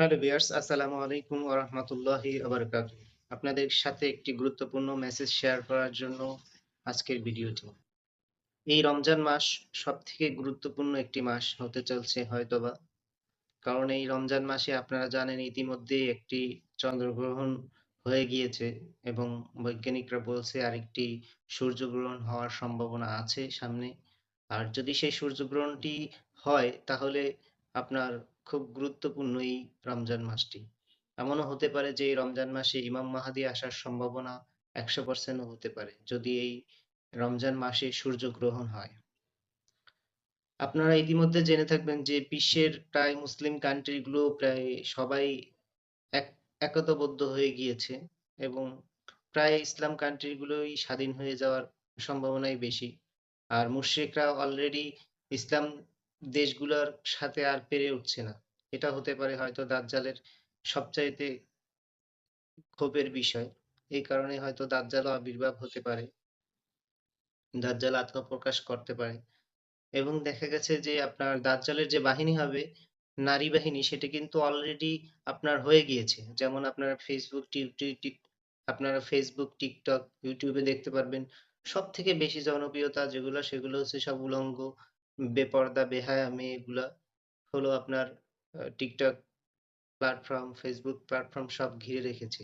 Hello viewers, আসসালামু আলাইকুম আপনাদের সাথে একটি গুরুত্বপূর্ণ মেসেজ শেয়ার করার জন্য আজকের ভিডিওটি। এই রমজান মাস গুরুত্বপূর্ণ একটি মাস হতে চলছে হয়তোবা, কারণ এই রমজান মাসে আপনারা জানেন ইতিমধ্যেই একটি চন্দ্রগ্রহণ হয়ে গিয়েছে এবং বৈজ্ঞানিকরা বলছে আরেকটি সূর্যগ্রহণ হওয়ার সম্ভাবনা আছে সামনে। আর যদি সেই সূর্যগ্রহণটি হয়, তাহলে আপনার খুব গুরুত্বপূর্ণ এই রমজান মাসটি। এমনও হতে পারে যে এই রমজান মাসে ইমাম মাহাদি আসার সম্ভাবনা একশো পার্সেন্টও হতে পারে, যদি এই রমজান মাসে সূর্যগ্রহণ হয়। আপনারা ইতিমধ্যে জেনে থাকবেন যে বিশ্বের প্রায় মুসলিম কান্ট্রিগুলো প্রায় সবাই এক, একতাবদ্ধ হয়ে গিয়েছে এবং প্রায় ইসলাম কান্ট্রিগুলোই স্বাধীন হয়ে যাওয়ার সম্ভাবনাই বেশি। আর মুশরিকরা অলরেডি ইসলাম দেশগুলোর সাথে আর পেরে উঠছে না। এটা হতে পারে হয়তো দাজ্জালের সবচাইতে ক্ষোভের বিষয়। এই কারণে হয়তো দাজ্জালও আবির্ভাব হতে পারে। দাজ্জাল আত্মপ্রকাশ করতে পারে। এবং দেখা গেছে যে আপনার দাজ্জালের যে বাহিনী হবে, নারী বাহিনী, সেটা কিন্তু অলরেডি আপনার হয়ে গিয়েছে। যেমন আপনার ফেসবুক আপনারা ফেসবুক টিকটক ইউটিউবে দেখতে পারবেন। সব থেকে বেশি জনপ্রিয়তা যেগুলো, সেগুলো হচ্ছে সব উলঙ্গ বেপর্দা, বেহায়া মেয়েগুলা হলো আপনার টিকটক প্ল্যাটফর্ম ফেসবুক প্ল্যাটফর্ম সব ঘিরে রেখেছে।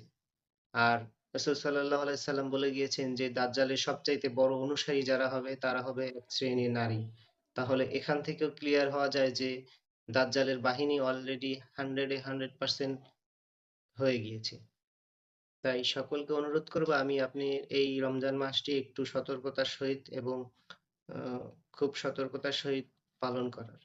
আর সাল্লাম বলে গিয়েছেন যে, দাজ্জালের সবচাইতে বড় অনুসারী যারা হবে, তারা হবে এক শ্রেণির নারী। তাহলে এখান থেকেও ক্লিয়ার হওয়া যায় যে, দাজ্জালের বাহিনী অলরেডি হান্ড্রেডে হান্ড্রেড পার্সেন্ট হয়ে গিয়েছে। তাই সকলকে অনুরোধ করব, আমি, আপনি এই রমজান মাসটি একটু সতর্কতার সহিত এবং খুব সতর্কতার সহিত পালন করার।